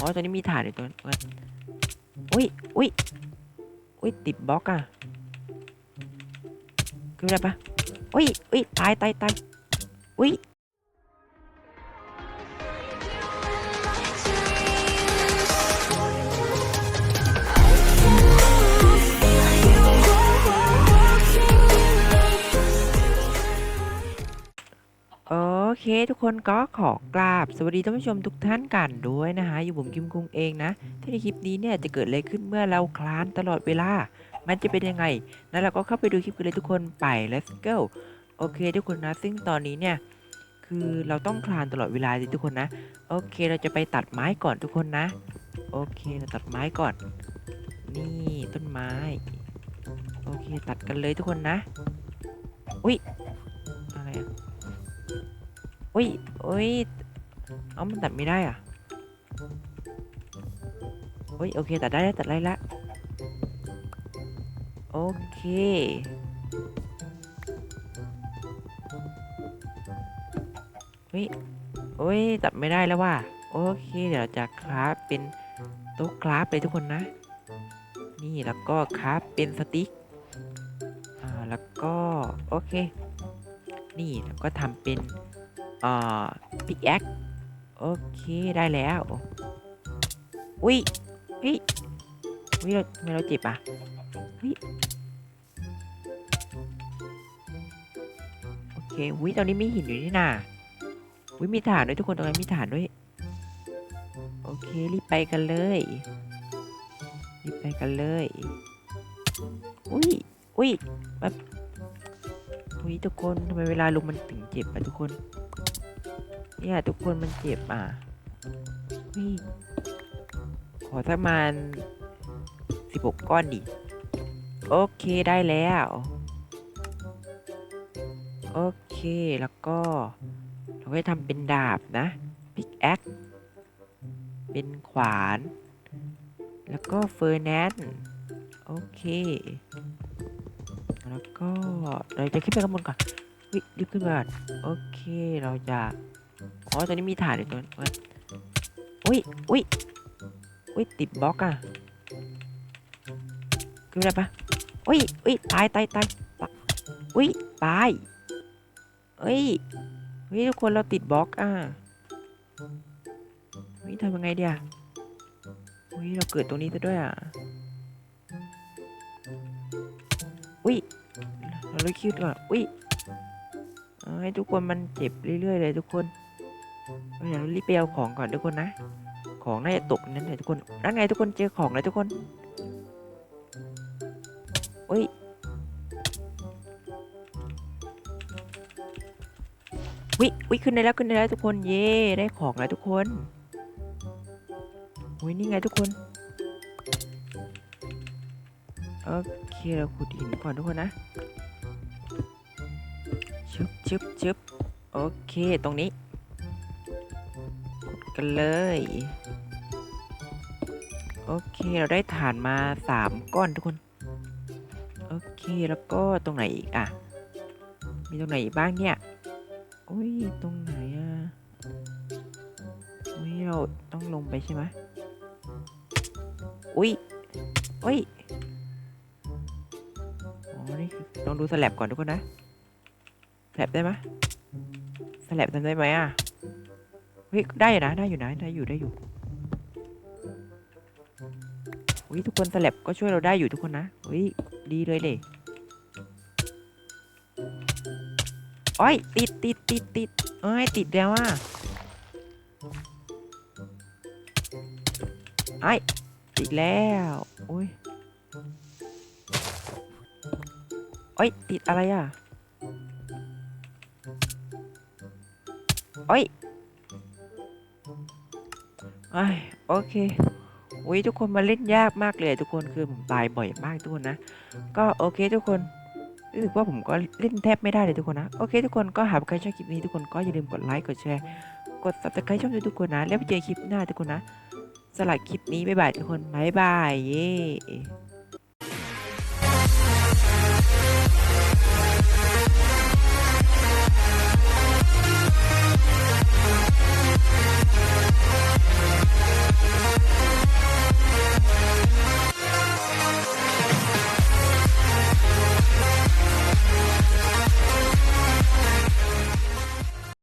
อ๋อตอนนี้มีฐานอยู่ตัวนั้นอุ้ยอุ้ยอุ้ยติดบล็อกอะขึ้นได้ปะอุ้ยอุ้ยตายตายตายอุ้ย ทุกคนก็ขอกราบ สวัสดีท่านผู้ชมทุกท่านกันด้วยนะฮะอยู่ผมกิมคุงเองนะ ที่ในคลิปนี้เนี่ยจะเกิดอะไรขึ้นเมื่อเราคลานตลอดเวลา มันจะเป็นยังไงนั้นเราก็เข้าไปดูคลิปกันเลยทุกคนไป let's go โอเค ทุกคนนะ ซึ่งตอนนี้เนี่ยคือเราต้องคลานตลอดเวลาเลยทุกคนนะ โอเค เราจะไปตัดไม้ก่อนทุกคนนะ โอเค เราตัดไม้ก่อน นี่ต้นไม้ โอเค ตัดกันเลยทุกคนนะ อุ้ยอะไรอะ อุ้ยอุ้ย เอามันตัดไม่ได้อะอุ้ยโอเคตัดได้แล้วตัดได้ละโอเคอุ้ยอุ้ยตัดไม่ได้แล้วว่ะโอเค เดี๋ยวจะคราฟเป็นโต๊ะคราฟเลยทุกคนนะ นี่แล้วก็คราฟเป็นสติ๊กอ่าแล้วก็โอเค นี่แล้วก็ทำเป็น อ่าพิกแอคโอเคได้แล้ว อุ้ยเฮ้ยอุ้ยเราทำไมเราเจ็บอะเฮ้ยโอเคอุ้ยตอนนี้มีหินอยู่นี่นาอุ้ยมีฐานด้วยทุกคนตรงนั้นมีฐานด้วย โอเครีบไปกันเลยรีบไปกันเลย อุ้ยอุ้ยแบบอุ้ยทุกคนทำไมเวลาลงมันถึงเจ็บอะทุกคน เนี่ยทุกคนมันเจ็บอะเฮ้ยขอสักมาณสิบหกก้อนดิ โอเคได้แล้ว โอเคแล้วก็เราก็ทำเป็นดาบนะพิกแอคเป็นขวาน แล้วก็เฟอร์แนนโอเค แล้วก็เราจะขึ้นไปข้างบนก่อนวิรีบขึ้นมาก่อนโอเคเราจะ อ๋อตอนนี้มีฐานอยู่ตัวนั้นอุ้ยอุ้ยอุ้ยติดบล็อกอะขึ้นไม่ได้ปะอุ้ยอุ้ยตายตายตายตายอุ้ยตายเฮ้ยเฮ้ยทุกคนเราติดบล็อกอะเฮ้ยทำยังไงเดียเฮ้ยเราเกิดตรงนี้ซะด้วยอะอุ้ยเราเลยคิดว่าอุ้ยให้ทุกคนมันเจ็บเรื่อยๆเลยทุกคน เดี๋ยวเรารีบไปเอาของก่อนทุกคนนะ ของน่าจะตกนั่นเลยทุกคนนั่นไงทุกคนเจอของแล้วทุกคนเฮ้ยวิวิขึ้นได้แล้วขึ้นได้แล้วทุกคนเย่ได้ของแล้วทุกคนโอ้ยนี่ไงทุกคนโอเคเราขุดหินก่อนทุกคนนะชึบชึบชึบโอเคตรงนี้ กันเลย โอเคเราได้ฐานมาสามก้อนทุกคน โอเคแล้วก็ตรงไหนอีกอะ มีตรงไหนอีกบ้างเนี่ยโอ้ยตรงไหนอะอุ้ยเราต้องลงไปใช่ไหมอุ้ยอุ้ยอ๋อนี่ต้องดูสแลบก่อนทุกคนนะสแลบได้ไหมสแลบทำได้ไหมอะ เฮ้ยได้อยู่นะได้อยู่นะได้อยู่ได้อยู่เฮ้ยทุกคนสลับก็ช่วยเราได้อยู่ทุกคนนะเฮ้ยดีเลยเลยโอ้ยติดติดติดติดเอ้ยติดแล้วอะไอ้ติดแล้วโอ้ยโอ้ยติดอะไรอะโอ้ย ไอยโอเคอุ้ยทุกคนมาเล่นยากมากเลยทุกคนคือผมตายบ่อยมากทุกคนนะ ก็โอเคทุกคนรู้สึกว่าผมก็เล่นแทบไม่ได้เลยทุกคนนะโอเค ทุกคนก็หากใครชอบคลิปนี้ทุกคนก็อย่าลืมกดไลค์กดแชร์กด subscribe ช่องทุกคนนะ แล้วไปเจอคลิปหน้าทุกคนนะสลับคลิปนี้บ๊ายบายทุกคนบ๊ายบายเย้